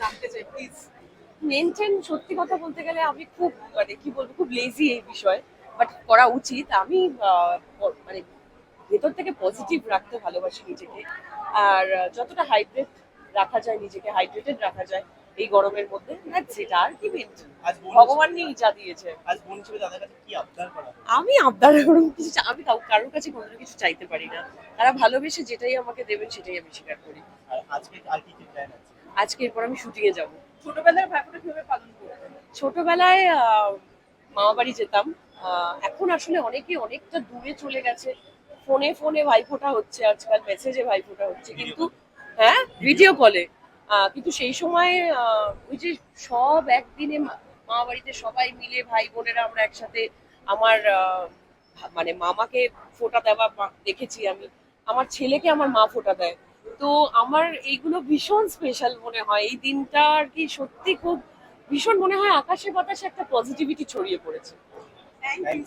জানতে চাই please maintain সত্যি কথা বলতে গেলে আমি খুব মানে কি বলব খুব লেজি এই বিষয়ে বাট করা উচিত। আমি মানে ভেতর থেকে পজিটিভ রাখতে ভালোবাসি নিজেকে। আর যতটা হাইড্রেট রাখা যায় নিজেকে হাইড্রেটেড রাখা যায় এই গরমের মধ্যে আর কি মেনটেন ভগবান যা দিয়েছে। আজ বোন হিসেবে কাছে কি আবদার আমি আবদার করুন কিছু আমি কারোর কাছে কোনো কিছু চাইতে পারি না। তারা ভালোবেসে যেটাই আমাকে দেবেন সেটাই আমি স্বীকার করি। আর আজকে আর কি কি প্ল্যান আছে? আজকে এরপর আমি শুটিং এ যাব। ছোটবেলার ভাইফোঁটা কীভাবে পালন করতেন? ছোটবেলায় মামা বাড়ি যেতাম। এখন আসলে অনেকে অনেকটা দূরে চলে গেছে। ফোনে ফোনে ভাইফোঁটা হচ্ছে আজকাল মেসেজে ভাইফোঁটা হচ্ছে। কিন্তু হ্যাঁ ভিডিও কলে কিন্তু সেই সময় আহ, ওই যে সব একদিনে মা- মামা বাড়িতে সবাই মিলে ভাই বোনেরা আমরা একসাথে আমার মানে মামাকে ফোটা দেওয়া দেখেছি আমি। আমার ছেলেকে আমার মা ফোটা দেয়। তো আমার এইগুলো ভীষণ স্পেশাল মনে হয়। এই দিনটা আর কি সত্যি খুব ভীষণ মনে হয় আকাশে বাতাসে একটা পজিটিভিটি ছড়িয়ে পড়েছে। Thank you